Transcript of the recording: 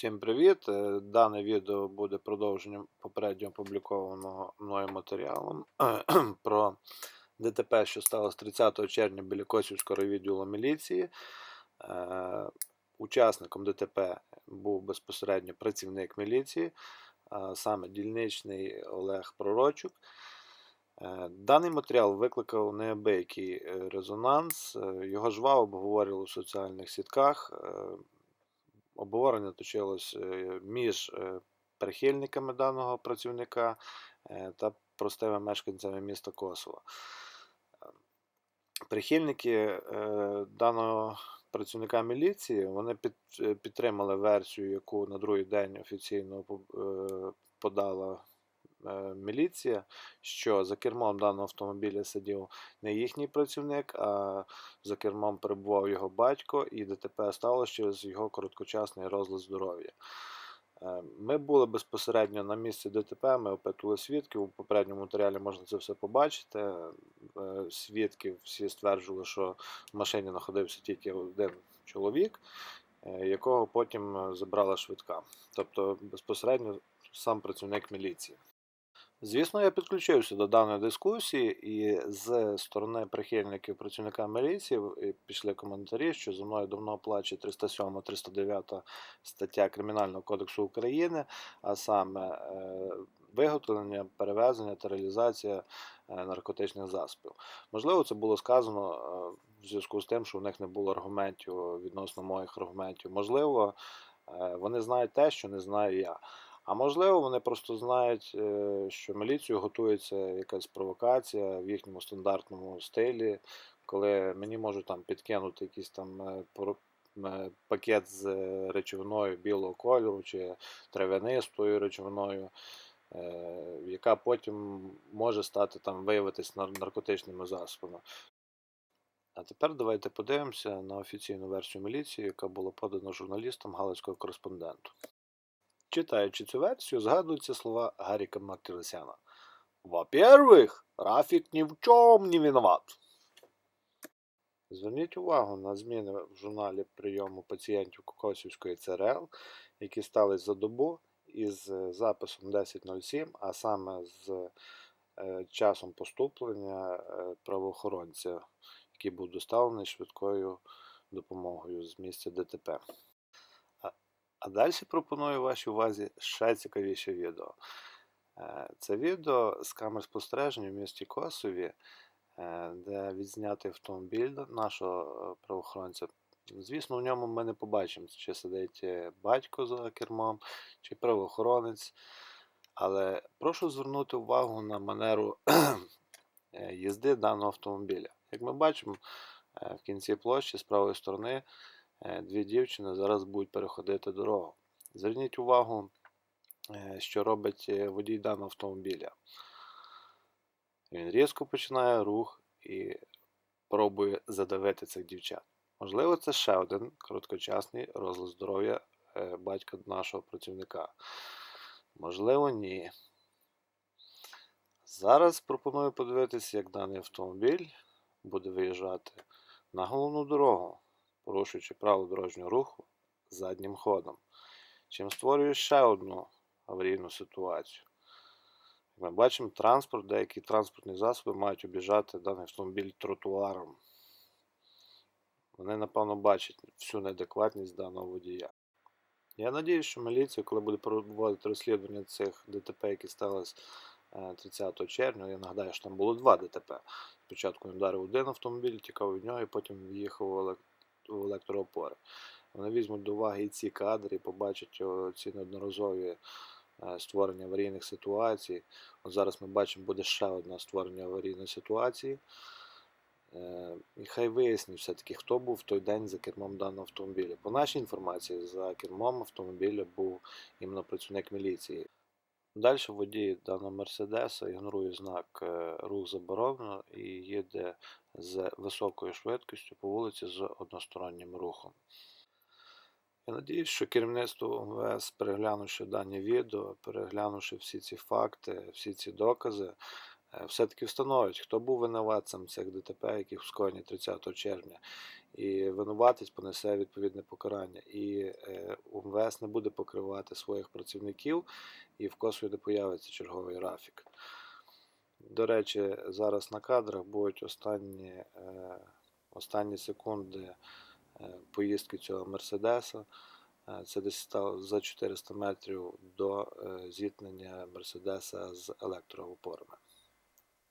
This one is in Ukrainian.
Всім привіт! Е, Дане відео буде продовженням попередньо опублікованого мною матеріалу про ДТП, що сталося 30 червня біля Косівського відділу міліції. Е, Учасником ДТП був безпосередньо працівник міліції, а саме дільничний Олег Пророчук. Е, Даний матеріал викликав неабиякий е, резонанс. Е, Його жваво обговорювали в соціальних сітках. Обговорення точилось е, між е, прихильниками даного працівника е, та простими мешканцями міста Косово. Прихильники даного працівника міліції вони під, підтримали версію, яку на другий день офіційно подала міліція, що за кермом даного автомобіля сидів не їхній працівник, а за кермом перебував його батько, і ДТП сталося через його короткочасний розлад здоров'я. Е, Ми були безпосередньо на місці ДТП, ми опитували свідків. У попередньому матеріалі можна це все побачити. Е, Свідки всі стверджували, що в машині знаходився тільки один чоловік, е, якого потім е, забрала швидка. Тобто безпосередньо сам працівник міліції. Звісно, я підключився до даної дискусії, і з сторони прихильників працівника міліції пішли коментарі, що за мною давно плаче 307-309 стаття Кримінального кодексу України, а саме е, виготовлення, перевезення та реалізація е, наркотичних засобів. Можливо, це було сказано е, в зв'язку з тим, що у них не було аргументів відносно моїх аргументів. Можливо, вони знають те, що не знаю я. А можливо, вони просто знають, е, що міліцію готується якась провокація в їхньому стандартному стилі, коли мені можуть там підкинути якийсь там е, е, пакет з речовиною білого кольору чи трав'янистою речовиною, яка потім може стати там виявитись наркотичними засобами. А тепер давайте подивимося на офіційну версію міліції, яка була подана журналістам Галицького кореспонденту. Читаючи цю версію, згадуються слова Гаріка Мартиросяна. Во-первых, Рафік ні в чому не виноват. Зверніть увагу на зміни в журналі прийому пацієнтів Кокосівської ЦРЛ, які стались за добу із е, записом 10.07, а саме з е, часом поступлення е, правоохоронця, який був доставлений швидкою допомогою з місця ДТП. А, далі пропоную вашій увазі ще цікавіше відео. Це відео з камер спостереження в місті Косові, е, де відзнятий автомобіль нашого е, правоохоронця. Звісно, в ньому ми не побачимо, чи сидить е, батько за кермом, чи правоохоронець. Але прошу звернути увагу на манеру е, їзди даного автомобіля. Як ми бачимо, е, в кінці площі з правої сторони дві дівчини зараз будуть переходити дорогу. Зверніть увагу, е, що робить е, водій даного автомобіля. Він різко починає рух і пробує задавити цих дівчат. Можливо, це ще один короткочасний розлад здоров'я е, батька нашого працівника. Можливо, ні. Зараз пропоную подивитися, як даний автомобіль буде виїжджати на головну дорогу, порушуючи правила дорожнього руху заднім ходом, чим створює ще одну аварійну ситуацію. Як ми бачимо, транспорт, деякі транспортні засоби мають обіжати даний автомобіль тротуаром. Вони, напевно, бачать всю неадекватність даного водія. Я надіюсь, що міліція, коли буде проводити розслідування цих ДТП, які сталися е, 30 червня, я нагадаю, що там було два ДТП. Спочатку він вдарив один автомобіль, тікав від нього, і потім в'їхав електроопори. Вони візьмуть до уваги і ці кадри, і побачать ці неодноразові е, створення аварійних ситуацій. От зараз ми бачимо, буде ще одне створення аварійної ситуації. Е, І хай вияснить все-таки, хто був в той день за кермом даного автомобіля. По нашій інформації, за кермом автомобіля був іменно працівник міліції. Далі водій даного Мерседеса ігнорує знак е, рух заборонено і їде з високою швидкістю по вулиці з одностороннім рухом. Я надіюсь, що керівництво МВС, переглянувши дані відео, переглянувши всі ці факти, всі ці докази, все-таки встановить, хто був винуватцем цих ДТП, яких скоєні 30 червня, і винуватець понесе відповідне покарання. І е, ДТС не буде покривати своїх працівників і в Косові не появиться черговий рафік. До речі, зараз на кадрах будуть останні, е, останні секунди е, поїздки цього Мерседеса. Е, Це десь за 400 метрів до е, зіткнення Мерседеса з електроопорами.